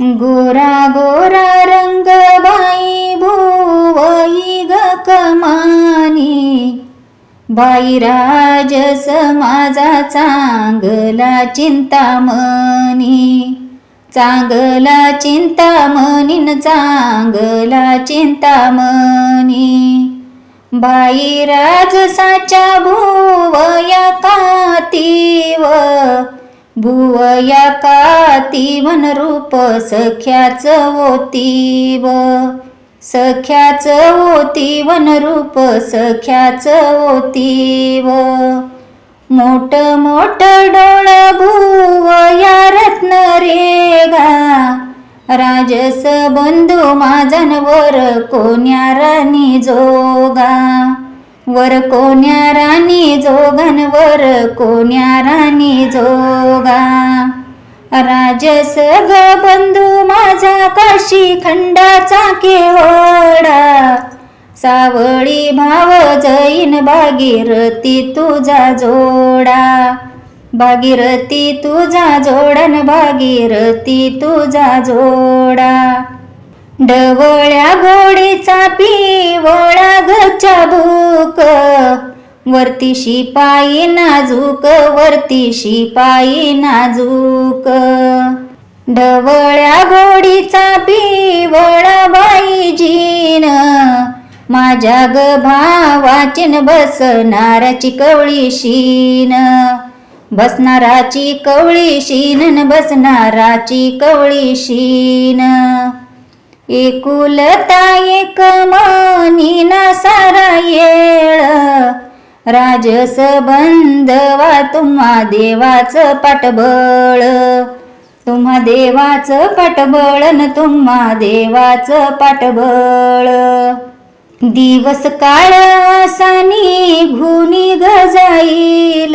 गोरा गोरा रंग बाई भुवई ग कमानी. बाई राज समाजा चांगला चिंतामणी. चांगला चिंतामणीन चांगला चिंतामणी. बाई राजसाच्या भुवया कातीव भुवया कातीवन रूप सख्याच ओतीव सख्याच होती वनरूप सख्याच ओतीव मोठ मोठ डोळ भुवया रत्न रेगा राजस बंधू माझन वर कोण्या राणी जोगा. वर कोण्या राणी जोगन वर कोण्या राणी जोगा? राजस ग बंधू माझा काशी खंडाचा केवडा? सावळी भाव जैन भागीरथी तुझा जोडा? भागीरथी तुझा जोडन भागीरथी तुझा जोडा? डवळ्या घोडीचा पिवळा गचा भूक वरती शिपाई नाजूक वरती शिपाई नाजूक. ढवळ्या घोडीचा पिवळा बाई जीन. माझ्या ग भावाचीन बसणाराची कवळी शीन. बसणाराची कवळी शीन न बसणाराची कवळी शीन. एकुलता एक मानिना ना सारा येळ. राजस बंधवा तुम्हा देवाचं पाठबळ. तुम्हा देवाचं पाठबळ न तुम्हा देवाचं पाठबळ. दिवस काळ असानी घुनी ग जाईल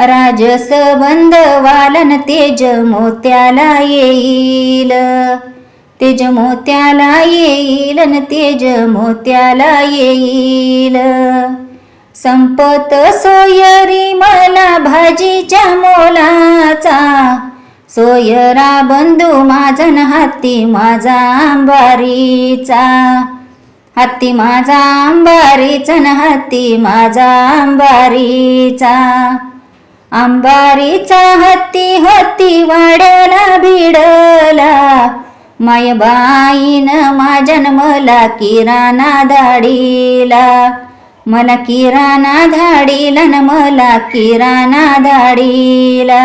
राजस बंधवालन तेज मोत्याला येईल. तेज मोत्याला येईल न तेज मोत्याला येईल. संपत सोयरी मला भाजीच्या मोलाचा. सोयरा बंधू माझा न हाती माझा आंबारीचा. हत्ती माझा आंबारीचा न हत्ती माझा आंबारीचा. आंबारीचा हत्ती हत्ती वाड्याला भिडला. मायबाईन माझ्यान मला किराणा धाडीला मला किराणा धाडीला न मला किराणा धाडीला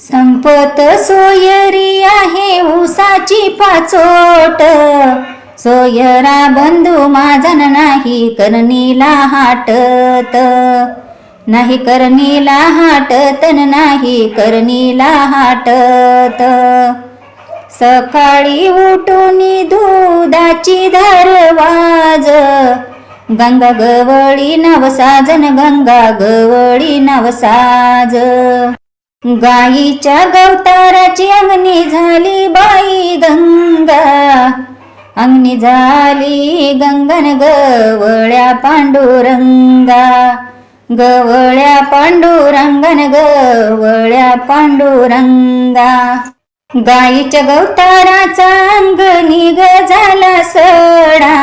संपत सोयरी आहे उसाची पाचोट. सोयरा बंधू माझन नाही करणीला हाटत. नाही करणीला हाटत नाही करणीला हाटत. सकाळी उठून दुधाची धारवाज गंगा गवळी नवसाजन गंगा गवळी नवसाज गाईच्या गवताराची अंगणी झाली बाई गंगा. अंगणी झाली गंगन गवळ्या पांडुरंगा. गवळ्या पांडुरंगन गवळ्या पांडुरंगा. गाईच्या गवताराचा अंगणी ग झाला सडा.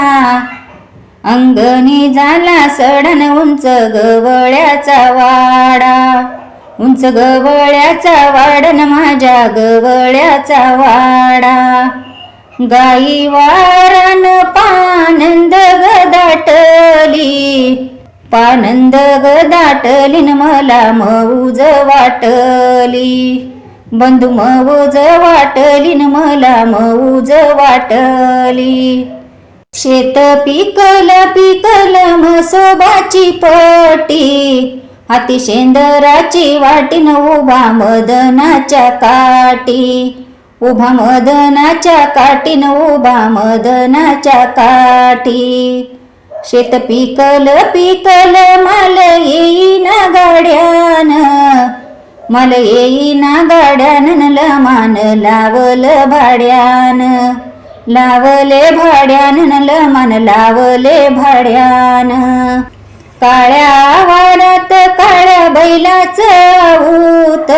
अंगणी झाला सडन उंच गवळ्याचा वाडा. उंच गवळ्याचा वाडन माझ्या गवळ्याचा वाडा. गाई वारान पानंद गदाटली पानंद गदाटलीन मला मऊज वाटली. बंधू मऊज न मला मऊज वाटली. शेत पिकल पिकल म्हसोबाची पटी हाती शेंदराची वाटीन उभा मदनाच्या काठी उभा मदनाच्या काटीन उभा मदनाच्या काठी. शेत पिकल पिकल माल येईना गाड्यान मला येईना गाड्यान मान लमान लावल भाड्यान. लावले भाड्यान न लमान लावले भाड्यान. काळ्या वारात काळ्या बैलाचं आऊत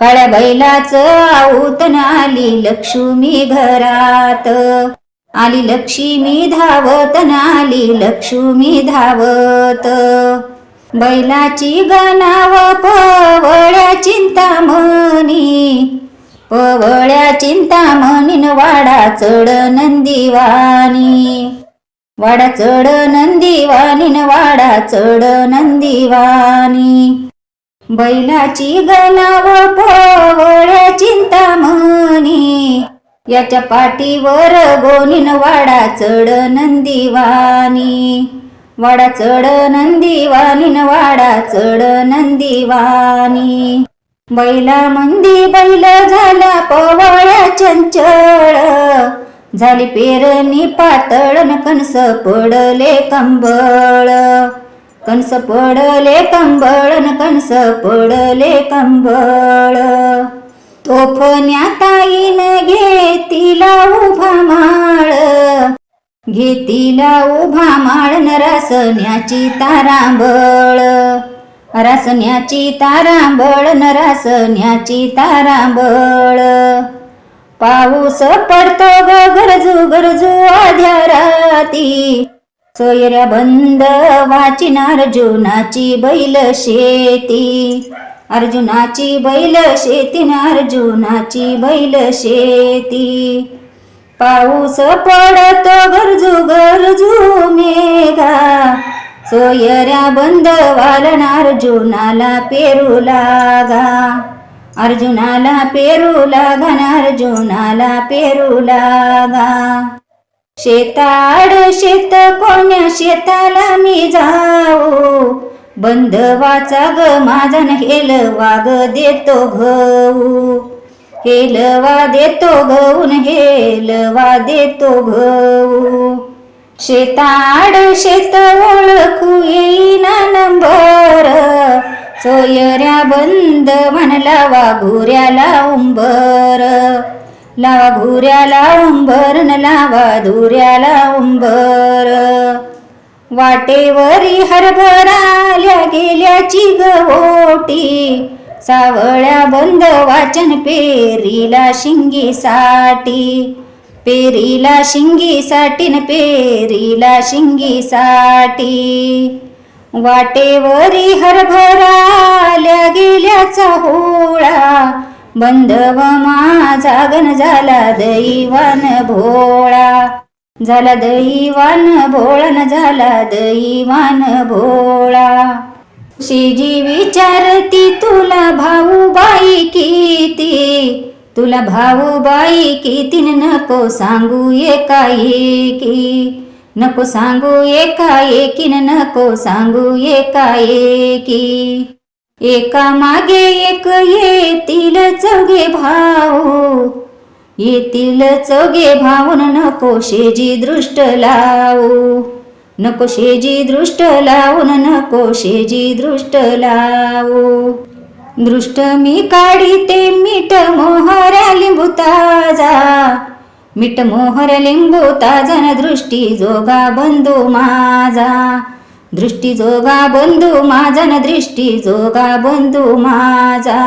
काळ्या बैलाचं आऊतन आली लक्ष्मी घरात. आली लक्ष्मी धावत न आली लक्ष्मी धावत. बैलाची गणाव पवळ्या चिंतामणी. पवळ्या चिंतामणीन वाडा चढ नंदीवानी वाडा चढ नंदीवानीन वाडा चढ नंदीवानी बैलाची गणाव पवळ्या चिंतामणी. याच्या पाठीवर गोनीन वाडा चढ नंदीवानी वाडा चढ नंदीवानीन वाडा चढ नंदीवानी. बैला मंदी बैल झाला पवाळ्या चंचळ. झाली पेरणी पातळ न कणस पडले कंबळ. कणस पडले कंबळ न कणस पडले कंबळ. तोफन्या ताईन घे घेतीला उभा माळ. घेतीला उभा माळन न रासण्याची तारांबळ. रासण्याची तारांबळ न रासण्याची तारांबळ. पाऊस पडतो ग गरजू गरजू आध्या राती सोयऱ्या बंद वाचिन अर्जुनाची बैल शेती. अर्जुनाची बैल शेती न अर्जुनाची बैल शेती. पाऊस पडतो गरजू गरजू मेघा. सोयऱ्या बंद वालन अर्जुनाला पेरू लागा. अर्जुनाला पेरू लागा अर्जुनाला पेरू लागा. शेताड शेत कोण्या शेताला मी जाऊ? बंधवाचा ग माझा हेल वाग देतो देतो गहू हेलवा देतो गहून हेलवा देतो गहू. शेताड शेत ओळखू येईना नंबर. सोयऱ्या बंद म्हणला वाघुऱ्याला उंबर. लावा घुऱ्याला उंबर न लावा धुऱ्याला उंबर. वाटेवरी हरभराल्या गेल्याची गवोटी. सावळ्या बंद वाचन पेरीला शिंगीसाठी. पेरीला शिंगीसाठी न पेरीला शिंगीसाठी. वाटेवरी हरभराल्या गेल्याचा होळा. बंधव माझा गण झाला दैवान भोळा. झाला दैवान भोळा झाला दैवान भोळा. शेजी विचारती तुला भाऊ बाई किती? तुला भाऊ बाई किती नको सांगू एकाएकी. नको सांगू एकाएकी नको सांगू एकाएकी. एका मागे एक येतील चौघे भाऊ. येतील चौघे भाऊन नको शेजी दृष्ट लावू. नको शेजी दृष्ट लावून नको शेजी दृष्ट लावू. दृष्ट मी काढीते मीठ मोहऱ्या लिंबू ताजा. मीठ मोहर लिंबू ताजा न दृष्टी जोगा बंधू माझा. दृष्टी जोगा बंधू माझा न दृष्टी जोगा बंधू माझा.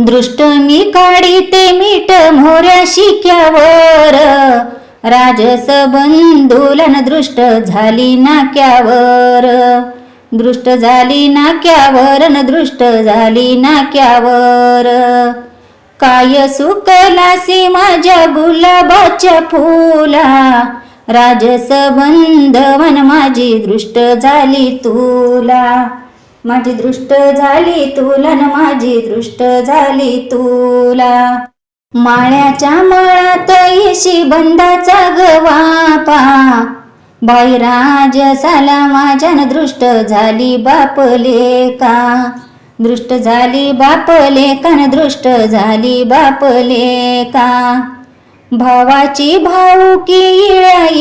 दृष्ट मी काढीते मीठ मोहऱ्या शिक्यावर. राजस बंधुलन दृष्ट झाली नाक्यावर. दृष्ट झाली नाक्यावर न दृष्ट झाली नाक्यावर. काय सुकलासी माझ्या गुलाबाच्या फुला. राजस बंधवन माझी दृष्ट झाली तुला. माझी दृष्ट झाली तुला न माझी दृष्ट झाली तुला. माळ्याच्या मळात येशी बंदाचा गवापा बाईराज साला माझ्यान दृष्ट झाली बापले का दृष्ट झाली बापले कान दृष्ट झाली बापले का भावाची भाऊकी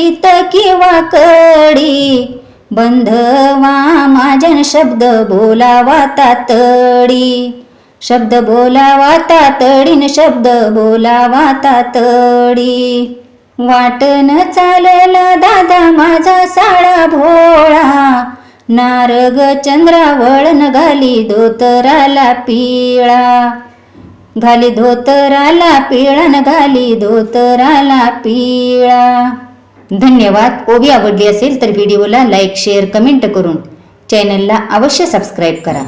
इत किंवा कडी. बंधवा माझ्यान शब्द बोलावा तातडी. शब्द बोलावा तातडीन शब्द बोलावा तातडी. वाटन चालला दादा माझा साळा भोळा. नारग चंद्रावळण घाली धोतराला पिळा. घाली धोतराला पिळा न घाली धोतराला पिळा. धन्यवाद. ओवी आवडली असेल तर व्हिडिओला लाईक शेअर कमेंट करून चॅनलला अवश्य सबस्क्राईब करा.